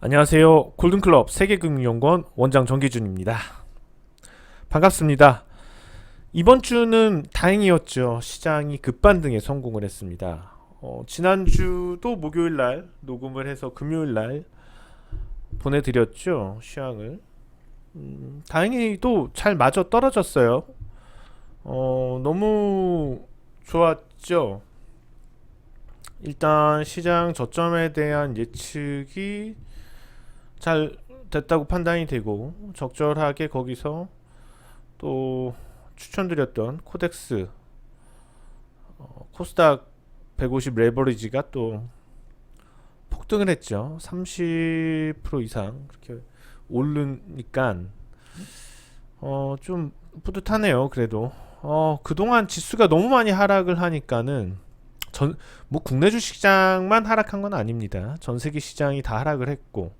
안녕하세요. 골든클럽 세계금융연구원 원장 정기준입니다. 반갑습니다. 이번 주는 다행이었죠. 시장이 급반등에 성공을 했습니다. 어, 지난주도 목요일 날 녹음을 해서 금요일 날 보내드렸죠. 시황을. 음, 다행히도 잘 맞아 떨어졌어요. 어, 너무 좋았죠. 일단 시장 저점에 대한 예측이 잘 됐다고 판단이 되고 적절하게 거기서 또 추천드렸던 코덱스 어, 코스닥 150 레버리지가 또 폭등을 했죠. 30% 이상 그렇게 오르니까 어 좀 뿌듯하네요. 그래도 어 그동안 지수가 너무 많이 하락을 하니까는 전 뭐 국내 주식시장만 하락한 건 아닙니다. 전 세계 시장이 다 하락을 했고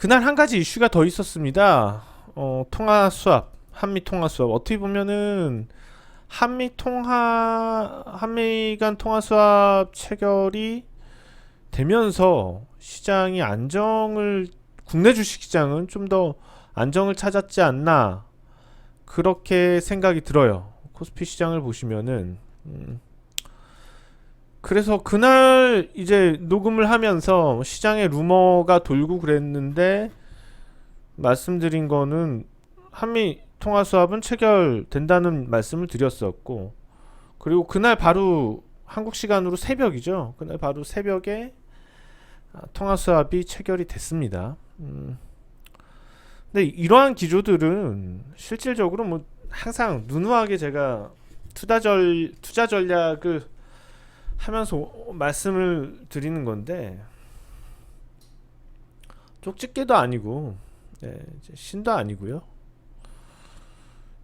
그날 한 가지 이슈가 더 있었습니다. 어, 통화 수합, 한미 통화 수합. 어떻게 보면은 한미 통화, 한미 간 통화 수합 체결이 되면서 시장이 안정을, 국내 주식 시장은 좀 더 안정을 찾았지 않나. 그렇게 생각이 들어요. 코스피 시장을 보시면은, 음, 그래서 그날 이제 녹음을 하면서 시장에 루머가 돌고 그랬는데 말씀드린 거는 한미 통화 수합은 체결된다는 말씀을 드렸었고 그리고 그날 바로 한국 시간으로 새벽이죠. 그날 바로 새벽에 아, 통화 수합이 체결이 됐습니다. 음. 근데 이러한 기조들은 실질적으로 뭐 항상 누누하게 제가 투자 전 투자 전략을 하면서 말씀을 드리는 건데 쪽집게도 아니고 네, 신도 아니고요.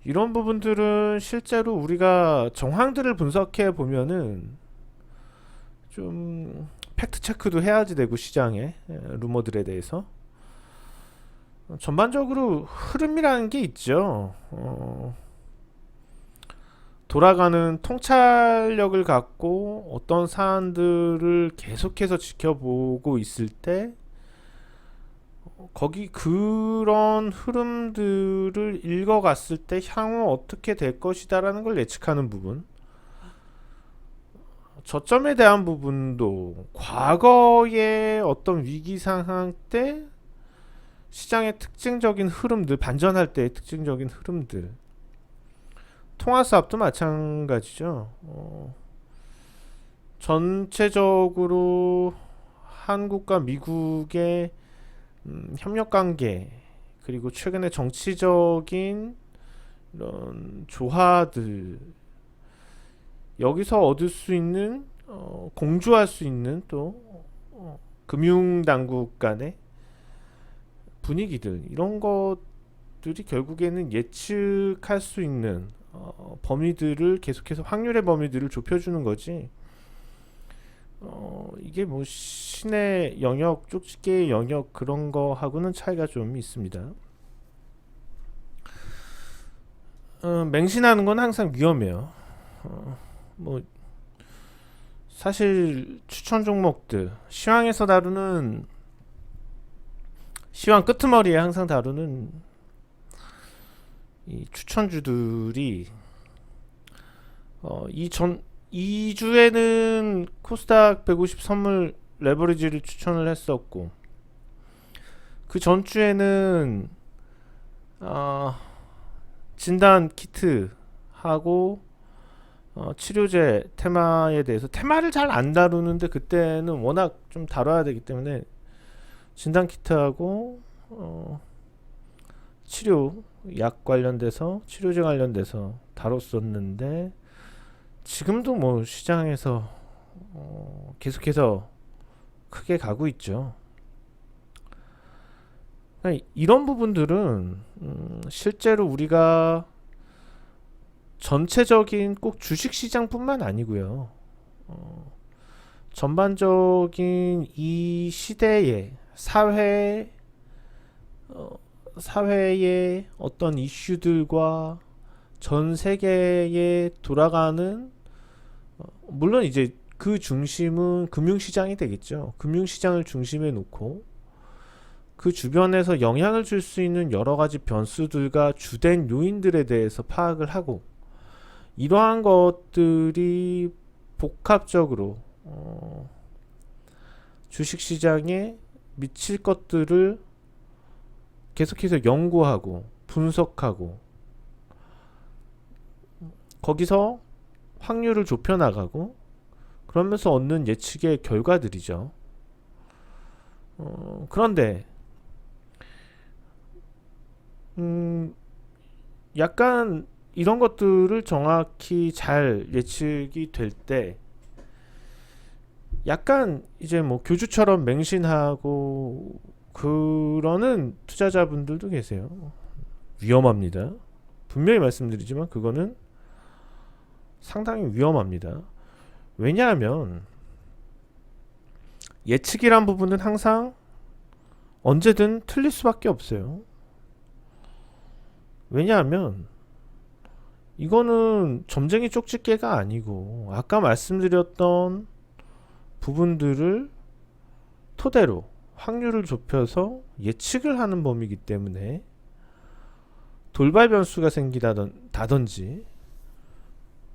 이런 부분들은 실제로 우리가 정황들을 분석해 보면은 좀 팩트 체크도 해야지 되고 시장에 예, 루머들에 대해서 어, 전반적으로 흐름이라는 게 있죠. 어, 돌아가는 통찰력을 갖고 어떤 사안들을 계속해서 지켜보고 있을 때 어, 거기 그런 흐름들을 읽어갔을 때 향후 어떻게 될 것이다라는 걸 예측하는 부분 저점에 대한 부분도 과거의 어떤 위기 상황 때 시장의 특징적인 흐름들 반전할 때의 특징적인 흐름들 통화 수합도 마찬가지죠. 어, 전체적으로 한국과 미국의 음, 협력 관계 그리고 최근의 정치적인 이런 조화들 여기서 얻을 수 있는 어, 공조할 수 있는 또 어, 금융 당국 간의 분위기들 이런 것들이 결국에는 예측할 수 있는 어, 범위들을 계속해서 확률의 범위들을 좁혀주는 거지. 어, 이게 뭐 신의 영역, 쪽집게의 영역 그런 거하고는 차이가 좀 있습니다. 어, 맹신하는 건 항상 위험해요. 어, 뭐 사실 추천 종목들 시황에서 다루는 시황 끄트머리에 항상 다루는 이 추천주들이 어, 이전 2주에는 코스닥 150 선물 레버리지를 추천을 했었고 그 전주에는 어, 진단 키트 하고 어, 치료제 테마에 대해서 테마를 잘 안 다루는데 그때는 워낙 좀 다뤄야 되기 때문에 진단 키트하고 어, 치료 약 관련돼서 치료제 관련돼서 다뤘었는데 지금도 뭐 시장에서 어 계속해서 크게 가고 있죠. 그러니까 이런 부분들은 음 실제로 우리가 전체적인 꼭 주식 시장뿐만 아니고요. 어 전반적인 이 시대의 사회 어 사회의 어떤 이슈들과 전 세계에 돌아가는 어, 물론 이제 그 중심은 금융시장이 되겠죠. 금융시장을 중심에 놓고 그 주변에서 영향을 줄 수 있는 여러 가지 변수들과 주된 요인들에 대해서 파악을 하고 이러한 것들이 복합적으로 어, 주식시장에 미칠 것들을 계속해서 연구하고 분석하고 거기서 확률을 좁혀 나가고 그러면서 얻는 예측의 결과들이죠. 어, 그런데 음, 약간 이런 것들을 정확히 잘 예측이 될 때 약간 이제 뭐 교주처럼 맹신하고 그러는 투자자분들도 계세요. 위험합니다. 분명히 말씀드리지만 그거는 상당히 위험합니다. 왜냐하면 예측이란 부분은 항상 언제든 틀릴 수밖에 없어요. 왜냐하면 이거는 점쟁이 쪽집게가 아니고 아까 말씀드렸던 부분들을 토대로 확률을 좁혀서 예측을 하는 범위이기 때문에 돌발 변수가 생기다든지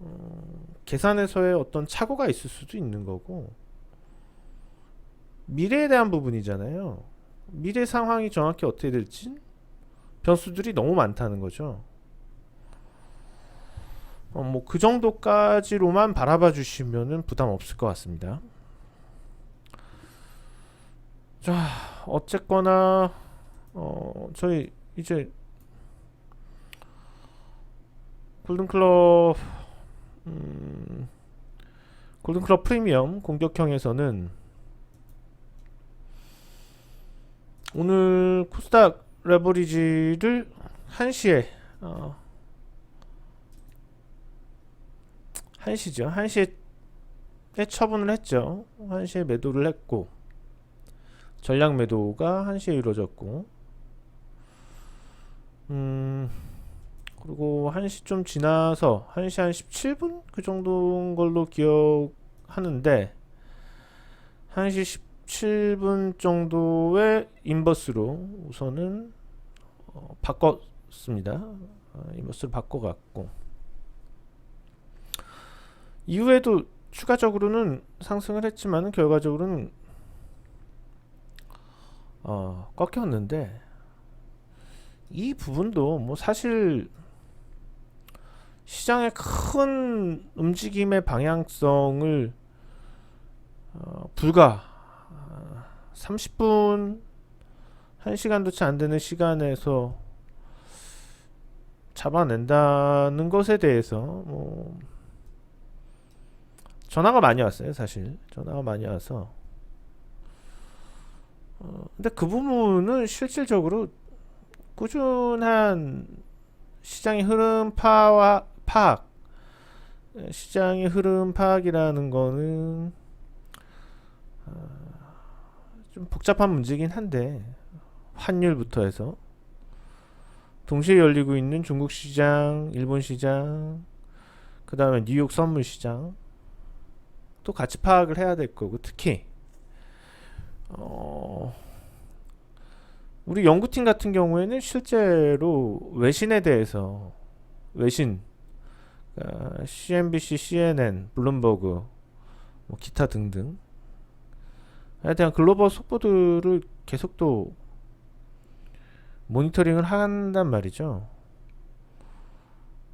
어, 계산에서의 어떤 착오가 있을 수도 있는 거고 미래에 대한 부분이잖아요. 미래 상황이 정확히 어떻게 될지 변수들이 너무 많다는 거죠. 어, 뭐그 정도까지로만 바라봐 주시면은 부담 없을 것 같습니다. 자, 어쨌거나 어, 저희 이제 골든클럽 음, 골든클럽 프리미엄 공격형에서는 오늘 코스닥 레버리지를 1시에 어, 1시죠. 1시에 처분을 했죠. 1시에 매도를 했고 전략 매도가 1시에 이루어졌고 음 그리고 1시 좀 지나서 1시 한 17분 그 정도인 걸로 기억하는데 1시 17분 정도의 인버스로 우선은 어, 바꿨습니다. 어, 인버스를 바꿔갔고 이후에도 추가적으로는 상승을 했지만 결과적으로는 어, 꺾였는데 이 부분도 뭐 사실 시장의 큰 움직임의 방향성을 어, 불과 30분 1시간도 채 안 되는 시간에서 잡아낸다는 것에 대해서 뭐 전화가 많이 왔어요 사실. 전화가 많이 와서. 어, 근데 그 부분은 실질적으로 꾸준한 시장의 흐름 파와 파악. 시장의 흐름 파악이라는 거는 어, 좀 복잡한 문제긴 한데 환율부터 해서. 동시에 열리고 있는 중국 시장, 일본 시장, 그 다음에 뉴욕 선물 시장. 또 같이 파악을 해야 될 거고 특히 어 우리 연구팀 같은 경우에는 실제로 외신에 대해서 외신 그러니까 CNBC, CNN, 블룸버그, 뭐 기타 등등에 대한 글로벌 속보들을 계속 또 모니터링을 한단 말이죠.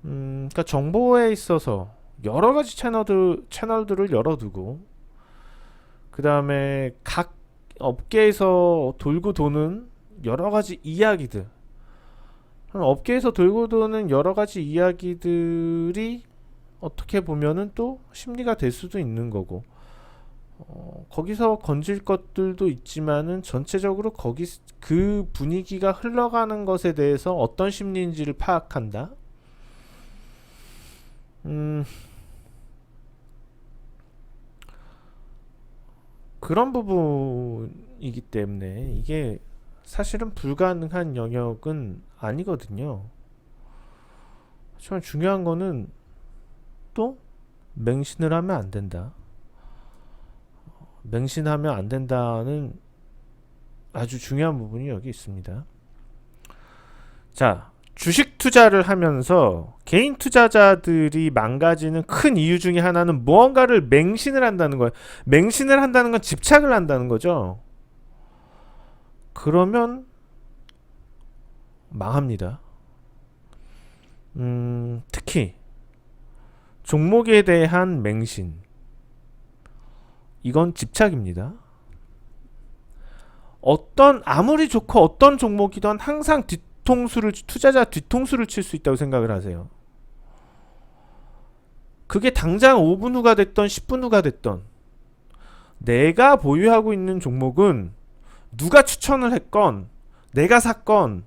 음, 그러니까 정보에 있어서 여러 가지 채널들 채널들을 열어두고 그 다음에 각 업계에서 돌고 도는 여러 가지 이야기들 업계에서 돌고 도는 여러 가지 이야기들이 어떻게 보면은 또 심리가 될 수도 있는 거고 어, 거기서 건질 것들도 있지만은 전체적으로 거기 그 분위기가 흘러가는 것에 대해서 어떤 심리인지를 파악한다. 음, 그런 부분이기 때문에 이게 사실은 불가능한 영역은 아니거든요. 하지만 중요한 거는 또 맹신을 하면 안 된다. 맹신하면 안 된다는 아주 중요한 부분이 여기 있습니다. 자, 주식 투자를 하면서 개인 투자자들이 망가지는 큰 이유 중에 하나는 무언가를 맹신을 한다는 거예요. 맹신을 한다는 건 집착을 한다는 거죠. 그러면 망합니다. 음, 특히 종목에 대한 맹신. 이건 집착입니다. 어떤 아무리 좋고 어떤 종목이든 항상 뒤통수를 투자자 뒤통수를 칠 수 있다고 생각을 하세요. 그게 당장 5분 후가 됐던 10분 후가 됐던 내가 보유하고 있는 종목은 누가 추천을 했건 내가 샀건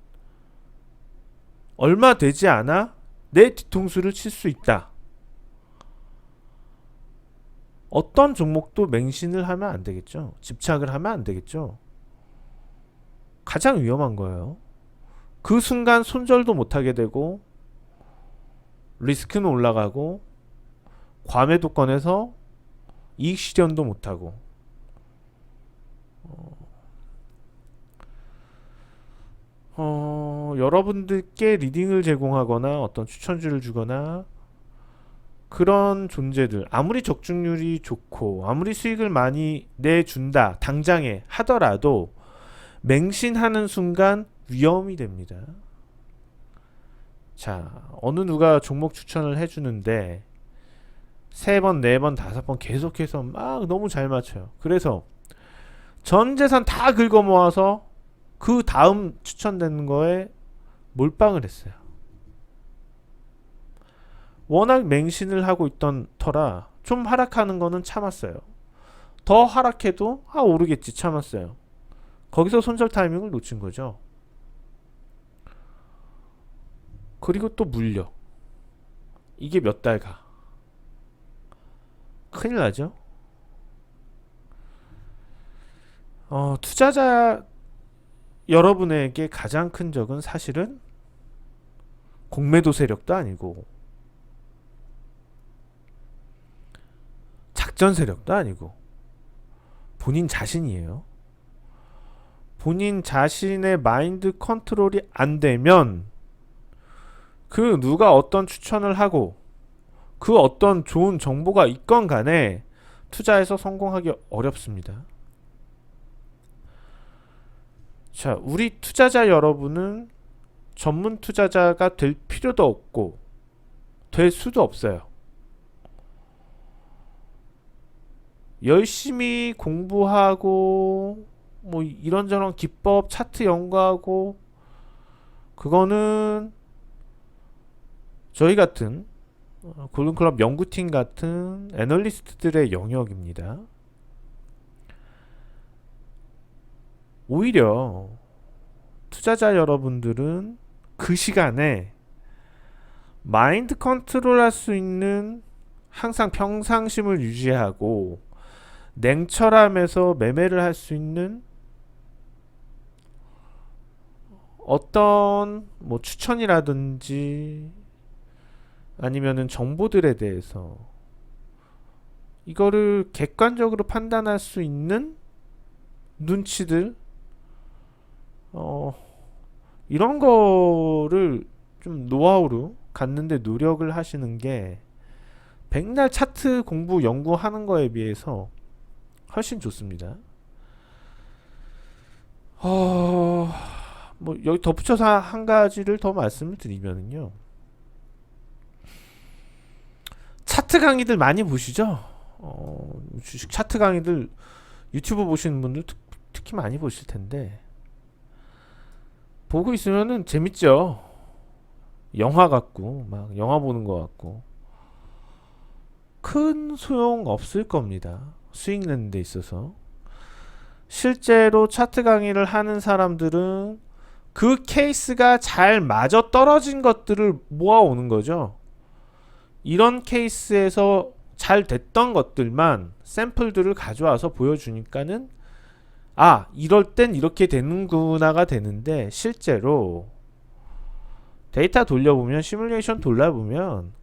얼마 되지 않아 내 뒤통수를 칠 수 있다. 어떤 종목도 맹신을 하면 안 되겠죠. 집착을 하면 안 되겠죠. 가장 위험한 거예요. 그 순간 손절도 못 하게 되고 리스크는 올라가고 과매도권에서 이익 실현도 못 하고 어, 여러분들께 리딩을 제공하거나 어떤 추천주를 주거나 그런 존재들 아무리 적중률이 좋고 아무리 수익을 많이 내준다 당장에 하더라도 맹신하는 순간 위험이 됩니다. 자 어느 누가 종목 추천을 해주는데 세 번, 네 번, 다섯 번 계속해서 막 너무 잘 맞춰요. 그래서 전 재산 다 긁어 모아서 그 다음 추천되는 거에 몰빵을 했어요. 워낙 맹신을 하고 있던 터라 좀 하락하는 거는 참았어요. 더 하락해도 아 오르겠지 참았어요. 거기서 손절 타이밍을 놓친 거죠. 그리고 또 물려. 이게 몇 달 가. 큰일 나죠. 어, 투자자 여러분에게 가장 큰 적은 사실은 공매도 세력도 아니고 작전 세력도 아니고 본인 자신이에요. 본인 자신의 마인드 컨트롤이 안 되면 그 누가 어떤 추천을 하고 그 어떤 좋은 정보가 있건 간에 투자에서 성공하기 어렵습니다. 자, 우리 투자자 여러분은 전문 투자자가 될 필요도 없고 될 수도 없어요. 열심히 공부하고 뭐 이런저런 기법 차트 연구하고 그거는 저희 같은 어, 골든클럽 연구팀 같은 애널리스트들의 영역입니다. 오히려 투자자 여러분들은 그 시간에 마인드 컨트롤 할 수 있는 항상 평상심을 유지하고 냉철함에서 매매를 할 수 있는 어떤 뭐 추천이라든지 아니면은 정보들에 대해서 이거를 객관적으로 판단할 수 있는 눈치들 어 이런 거를 좀 노하우로 갖는데 노력을 하시는 게 백날 차트 공부 연구하는 거에 비해서 훨씬 좋습니다. 어, 뭐 여기 덧붙여서 한 가지를 더 말씀을 드리면은요. 차트 강의들 많이 보시죠? 어, 주식 차트 강의들 유튜브 보시는 분들 특, 특히 많이 보실 텐데 보고 있으면은 재밌죠. 영화 같고 막 영화 보는 것 같고 큰 소용 없을 겁니다. 수익 내는 데 있어서 실제로 차트 강의를 하는 사람들은 그 케이스가 잘 맞아 떨어진 것들을 모아오는 거죠. 이런 케이스에서 잘 됐던 것들만 샘플들을 가져와서 보여주니까는 아, 이럴 땐 이렇게 되는구나가 되는데 실제로 데이터 돌려보면 시뮬레이션 돌려보면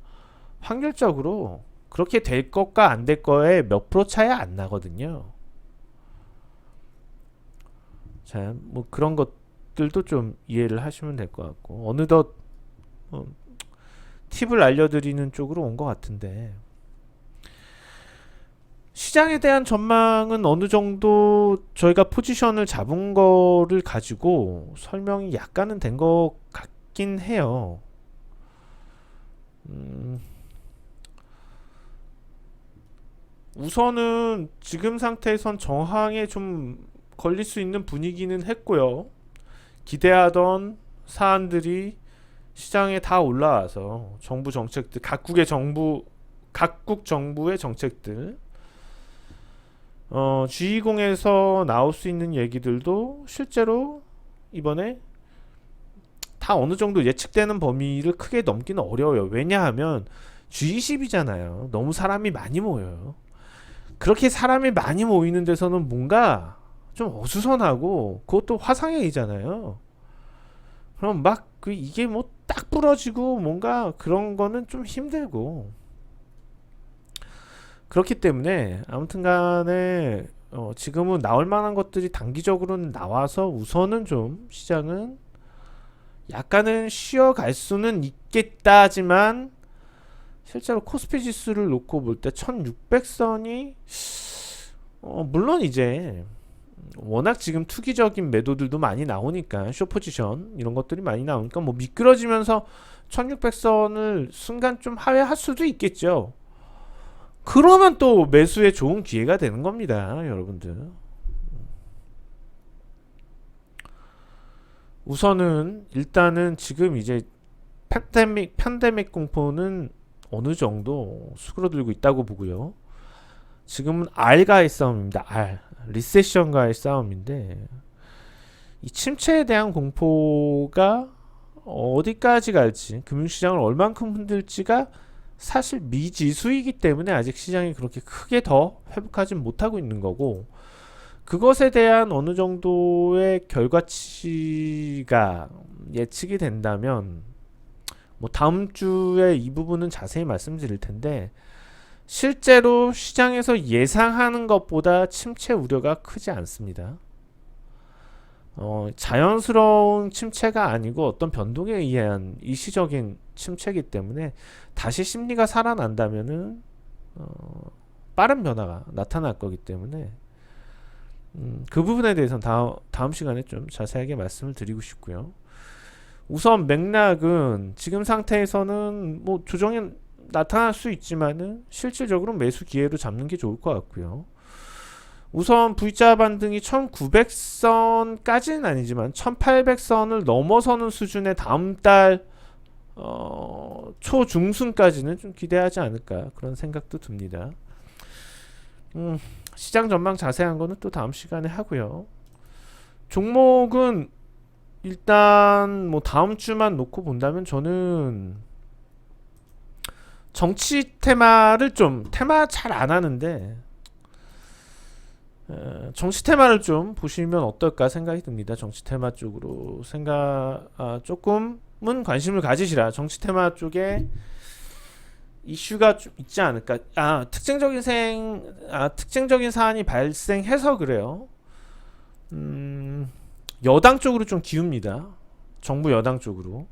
확률적으로 그렇게 될 것과 안 될 거에 몇 프로 차이 안 나거든요. 자, 뭐 그런 것들도 좀 이해를 하시면 될 것 같고 어느덧 어, 팁을 알려드리는 쪽으로 온 것 같은데 시장에 대한 전망은 어느 정도 저희가 포지션을 잡은 거를 가지고 설명이 약간은 된 것 같긴 해요. 음, 우선은 지금 상태에선 저항에 좀 걸릴 수 있는 분위기는 했고요. 기대하던 사안들이 시장에 다 올라와서 정부 정책들, 각국의 정부, 각국 정부의 정책들, 어, G20에서 나올 수 있는 얘기들도 실제로 이번에 다 어느 정도 예측되는 범위를 크게 넘기는 어려워요. 왜냐하면 G20이잖아요. 너무 사람이 많이 모여요. 그렇게 사람이 많이 모이는 데서는 뭔가 좀 어수선하고 그것도 화상회의잖아요. 그럼 막 그 이게 뭐 딱 부러지고 뭔가 그런 거는 좀 힘들고 그렇기 때문에 아무튼 간에 어 지금은 나올 만한 것들이 단기적으로는 나와서 우선은 좀 시장은 약간은 쉬어갈 수는 있겠다지만 실제로 코스피 지수를 놓고 볼 때 1600선이 어 물론 이제 워낙 지금 투기적인 매도들도 많이 나오니까 쇼포지션 이런 것들이 많이 나오니까 뭐 미끄러지면서 1600선을 순간 좀 하회할 수도 있겠죠. 그러면 또 매수에 좋은 기회가 되는 겁니다, 여러분들. 우선은 일단은 지금 이제 팬데믹 팬데믹 공포는 어느 정도 수그러들고 있다고 보고요. 지금은 R과의 싸움입니다. R 리세션과의 싸움인데 이 침체에 대한 공포가 어디까지 갈지 금융시장을 얼만큼 흔들지가 사실 미지수이기 때문에 아직 시장이 그렇게 크게 더 회복하진 못하고 있는 거고 그것에 대한 어느 정도의 결과치가 예측이 된다면 뭐 다음 주에 이 부분은 자세히 말씀드릴 텐데 실제로 시장에서 예상하는 것보다 침체 우려가 크지 않습니다. 어, 자연스러운 침체가 아니고 어떤 변동에 의한 일시적인 침체이기 때문에 다시 심리가 살아난다면은 어, 빠른 변화가 나타날 거기 때문에 음, 그 부분에 대해서는 다음, 다음 시간에 좀 자세하게 말씀을 드리고 싶고요. 우선 맥락은 지금 상태에서는 뭐 조정이 나타날 수 있지만은 실질적으로 매수 기회로 잡는 게 좋을 것 같고요. 우선 V자 반등이 1900선까지는 아니지만 1800선을 넘어서는 수준의 다음 달 어, 초중순까지는 좀 기대하지 않을까 그런 생각도 듭니다. 음, 시장 전망 자세한 거는 또 다음 시간에 하고요. 종목은 일단 뭐 다음 주만 놓고 본다면 저는 정치 테마를 좀 테마 잘 안 하는데 어, 정치 테마를 좀 보시면 어떨까 생각이 듭니다. 정치 테마 쪽으로 생각 아, 조금은 관심을 가지시라. 정치 테마 쪽에 이슈가 좀 있지 않을까. 아 특징적인 생, 아 특징적인 사안이 발생해서 그래요. 음, 여당 쪽으로 좀 기웁니다. 정부 여당 쪽으로.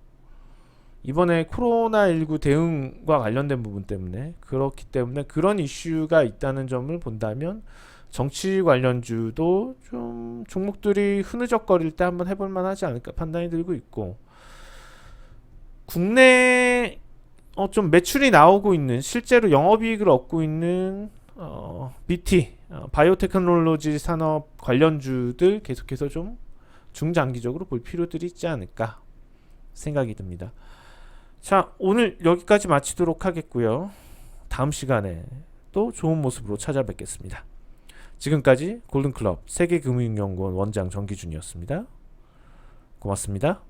이번에 코로나19 대응과 관련된 부분 때문에 그렇기 때문에 그런 이슈가 있다는 점을 본다면 정치 관련주도 좀 종목들이 흐느적거릴 때 한번 해볼 만하지 않을까 판단이 들고 있고 국내 어, 좀 매출이 나오고 있는 실제로 영업이익을 얻고 있는 어, BT 어, 바이오테크놀로지 산업 관련주들 계속해서 좀 중장기적으로 볼 필요들이 있지 않을까 생각이 듭니다. 자, 오늘 여기까지 마치도록 하겠고요. 다음 시간에 또 좋은 모습으로 찾아뵙겠습니다. 지금까지 골든클럽 세계금융연구원 원장 정기준이었습니다. 고맙습니다.